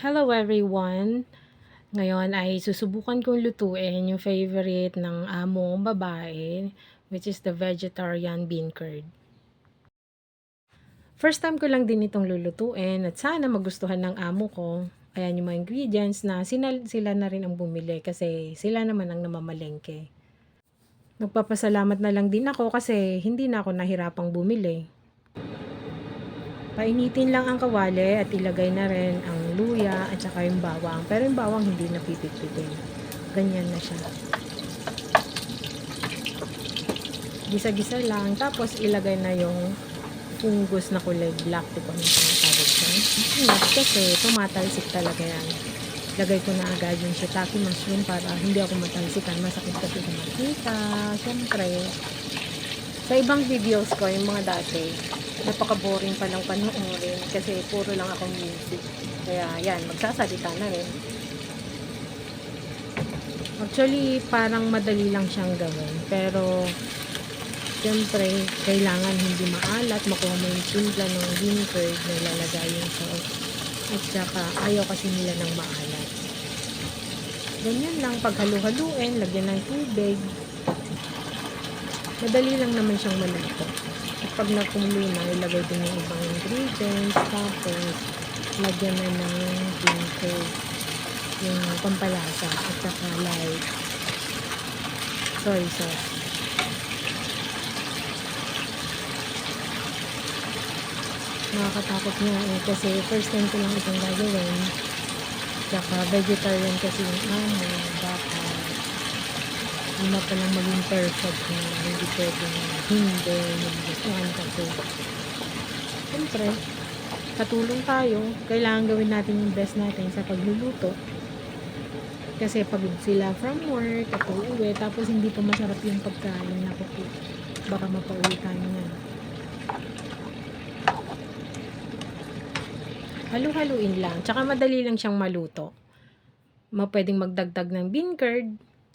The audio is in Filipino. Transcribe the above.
Hello everyone! Ngayon ay susubukan kong lutuin yung favorite ng amo kong babae, which is the vegetarian bean curd. First time ko lang din itong lulutuin at sana magustuhan ng amo ko. Ayan yung mga ingredients na sinal, sila na rin ang bumili kasi sila naman ang namamalengke. Nagpapasalamat na lang din ako kasi hindi na ako nahirapang bumili. Painitin lang ang kawali at ilagay na rin ang luya at saka yung bawang. Pero yung bawang hindi napipit-pitin. Ganyan na siya. Gisa-gisa lang. Tapos ilagay na yung fungus na kulay black. Di ko tawag siya. Ingat kasi tumatalsik talaga yan. Lagay ko na agad yung shiitake mushroom para hindi ako matalsikan. Masakit kasi sa makita. Siyempre, sa ibang videos ko, yung mga dati, napaka-boring pa lang panoorin kasi puro lang akong music. Kaya yan, magsasalita na rin. Actually, parang madali lang siyang gawin. Pero, siyempre, kailangan hindi maalat. Makuha mo yung timpla ng curd na ilalagay yung sauce. At saka, ayaw kasi nila ng maalat. Ganyan lang, pag halu-haluin, lagyan ng tubig. Madali lang naman siyang maluto. Pag nakumulo na, ilagay din yung ibang ingredients. Tapos, lagyan na ng curd. Yung pampalasa at saka light soy sauce. Nakakatakot nga eh kasi first time ko lang itong gagawin. Tsaka vegetarian kasi yung amo. Baka hindi na palang maging perfect na hindi pwedeng hindi nagustuhan kasi. Siyempre katulong tayo. Kailangan gawin natin yung best natin sa pagluluto. Kasi pagod sila from work at uuwi tapos hindi pa masarap yung pagkain na baka mapauwi tayo na. Halu-haluin lang. Tsaka madali lang siyang maluto. Ma pwedeng magdagdag ng bean curd